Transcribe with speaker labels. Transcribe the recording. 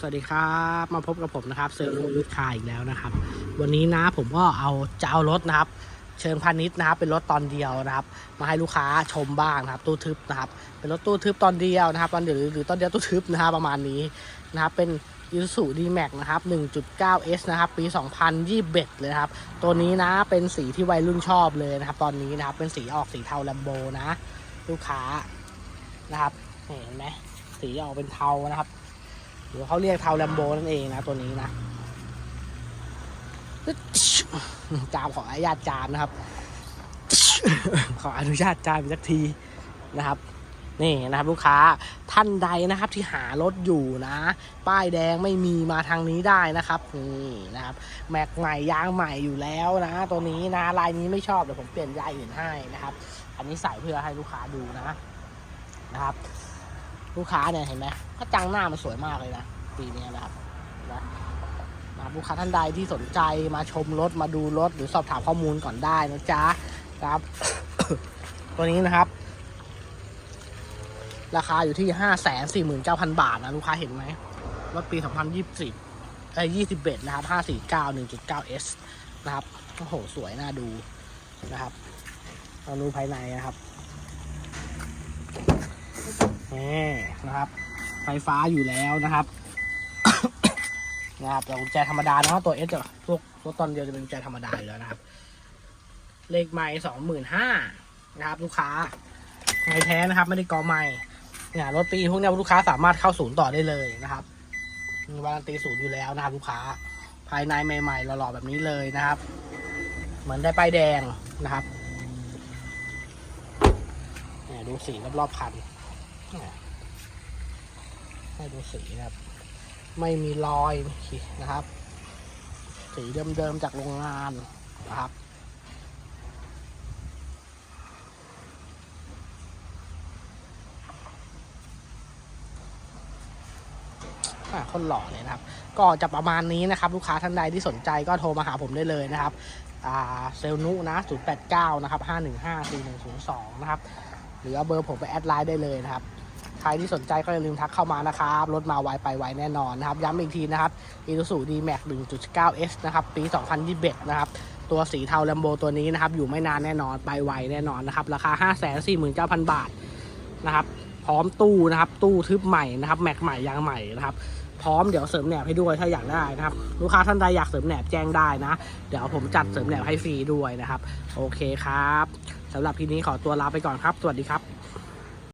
Speaker 1: สวัสดีครับมาพบกับผมนะครับเซอร์วิสวิทคาอีกแล้วนะครับ วันนี้นะผมก็เอาจะเอารถนะครับ เชิงพาณิชย์นะครับ เป็นรถตอนเดียวนะครับ มาให้ลูกค้าชมบ้างนะครับ ตู้ทึบนะครับ เป็นรถตู้ทึบตอนเดียวนะครับตอนเดียวหรือตอนเดียวตู้ทึบนะครับประมาณนี้นะครับ เป็นยูสุดีแม็กนะครับ 1.9S นะครับ ปี 2021 เลยครับ ตัวนี้นะเป็นสีที่วัยรุ่นชอบเลยนะครับ ตอนนี้นะครับ เป็นสีออกสีเทาแลมโบนะ ลูกค้านะครับเห็นไหมสีออกเป็นเทานะครับ หรือเขาเรียกเทาแลมโบนั่นเองนะตัวนี้นะจามขออนุญาตจามนะครับ ขออนุญาตจามอีกสักทีนะครับ นี่นะครับลูกค้าท่านใดนะครับที่หารถอยู่นะ ป้ายแดงไม่มีมาทางนี้ได้นะครับนี่นะครับแม็กใหม่ยางใหม่อยู่แล้วนะ ตัวนี้นะลายนี้ไม่ชอบเดี๋ยวผมเปลี่ยนยางอื่นให้นะครับ อันนี้ใส่เพื่อให้ลูกค้าดูนะนะครับ ลูกค้าเนี่ยเห็นไหมกระจังหน้ามันสวยมากเลยนะปีนี้นะครับนะลูกค้าท่านใดที่สนใจมาชมรถมาดูรถหรือสอบถามข้อมูลก่อนได้นะจ๊ะครับ ตัวนี้นะครับ ราคาอยู่ที่ห้าแสนสี่หมื่นเก้าพันบาทนะลูกค้าเห็นไหมรถปีสองพันยี่สิบเอ้ยี่สิบเอ็ดนะครับห้าสี่เก้าหนึ่งจุดเก้าเอสนะครับโอ้โหสวยน่าดูนะครับเราดูภายในนะครับนี่ นะครับ ไฟฟ้าอยู่แล้วนะครับ นะครับแต่กุญแจธรรมดาเนาะตัวเอสจะพวกรถตอนเดียวจะเป็นกุญแจธรรมดาอยู่แล้วนะครับ เลขไม้สองหมื่นห้านะครับ ลูกค้าไม้แท้นะครับ ไม่ได้กอไม้เนี่ยรถปีพวกเนี้ยลูกค้าสามารถเข้าศูนย์ต่อได้เลยนะครับมีวารันตีศูนย์อยู่แล้วนะครับ ลูกค้าภายในใหม่ๆหล่อๆแบบนี้เลยนะครับ เหมือนได้ป้ายแดงนะครับเนี่ยดูสีรอบๆคัน ให้ดูสีนะครับ ไม่มีรอยนะครับ สีเดิมๆจากโรงงานนะครับอะคนหล่อเลยนะครับ ก็จะประมาณนี้นะครับ ลูกค้าท่านใดที่สนใจก็โทรมาหาผมได้เลยนะครับเซลนุนะ 089 นะครับ 515 4102 นะครับ หรือเอาเบอร์ผมไปแอดไลน์ได้เลยนะครับ ใครที่สนใจก็อย่าลืมทักเข้ามานะครับ รถมาไวไปไวแน่นอนนะครับ ย้ำอีกทีนะครับ i s u z u D-Max 1.9S นะครับ ปี 2021 นะครับ ตัวสีเทาแลมโบตัวนี้นะครับ อยู่ไม่นานแน่นอน ไปไวแน่นอนนะครับ ราคา 549,000 บาทนะครับ พร้อมตู้นะครับ ตู้ทึบใหม่นะครับ แม็กใหม่ยางใหม่นะครับ พร้อมเดี๋ยวเสริมแหนบให้ด้วยถ้าอยากได้นะครับ ลูกค้าท่านใดอยากเสริมแหนบแจ้งได้นะ เดี๋ยวผมจัดเสริมแหนบให้ฟรีด้วยนะครับ โอเคครับสำหรับทีนี้ขอตัวลาไปก่อนครับ สวัสดีครับ